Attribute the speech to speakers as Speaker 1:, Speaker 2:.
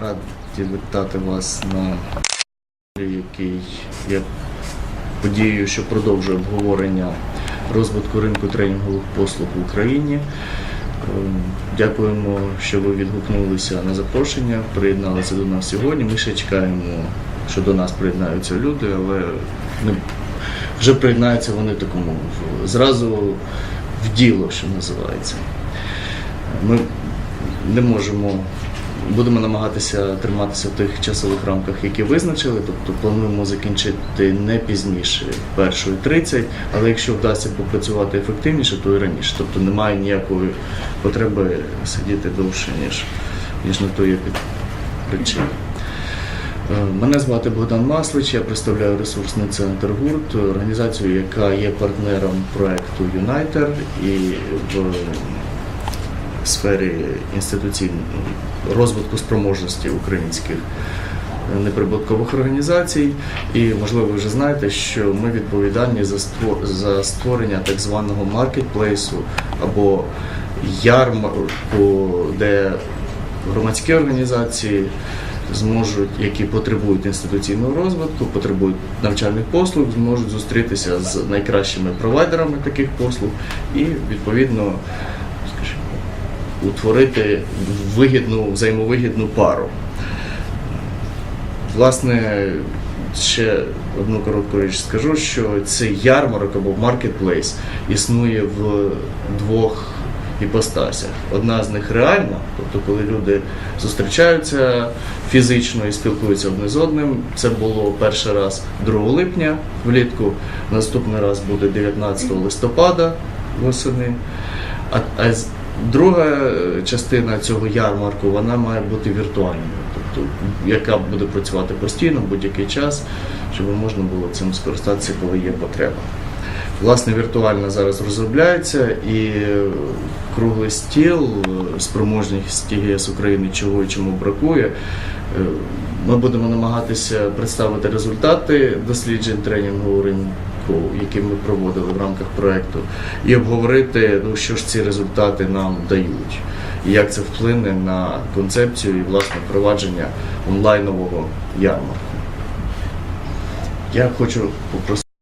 Speaker 1: Раді вітати вас на який є подією, що продовжує обговорення розвитку ринку тренінгових послуг в Україні. Ем, Дякуємо, що ви відгукнулися на запрошення, приєдналися до нас сьогодні. Ми ще чекаємо, що до нас приєднаються люди, але не вже приєднаються вони такому зразу в діло, що називається. Ми не можемо, будемо намагатися триматися в тих часових рамках, які визначили. Тобто плануємо закінчити не пізніше першої 30, але якщо вдасться попрацювати ефективніше, то і раніше. Тобто немає ніякої потреби сидіти довше, ніж, ніж на то є причина. Е, Мене звати Богдан Маслич, я представляю ресурсний центр ГУРТ, організацію, яка є партнером проекту Юнайтер і в сфері інституційного розвитку спроможності українських неприбуткових організацій. І можливо, ви вже знаєте, що ми відповідальні за ство- за створення так званого маркетплейсу або ярмарку, де громадські організації зможуть, які потребують інституційного розвитку, потребують навчальних послуг, зможуть зустрітися з найкращими провайдерами таких послуг і відповідно, утворити вигідну, взаємовигідну пару. Власне, ще одну коротку річ скажу, що цей ярмарок або маркетплейс існує в двох іпостасях. Одна з них реальна, тобто коли люди зустрічаються фізично і спілкуються одне з одним. Це було перший раз 2 липня влітку, наступний раз буде 19 листопада восени. А, а друга е, частина цього ярмарку вона має бути віртуальною, тобто яка буде працювати постійно, будь-який час, щоб можна було цим скористатися, коли є потреба. Власне, віртуальна зараз розробляється і е, круглий стіл е, спроможності України, чого і чому бракує. Ми будемо намагатися представити результати досліджень тренінгового ринку, які ми проводили в рамках проекту, і обговорити, ну, що ж ці результати нам дають, і як це вплине на концепцію і власне впровадження онлайнового ярмарку. Я хочу попросити.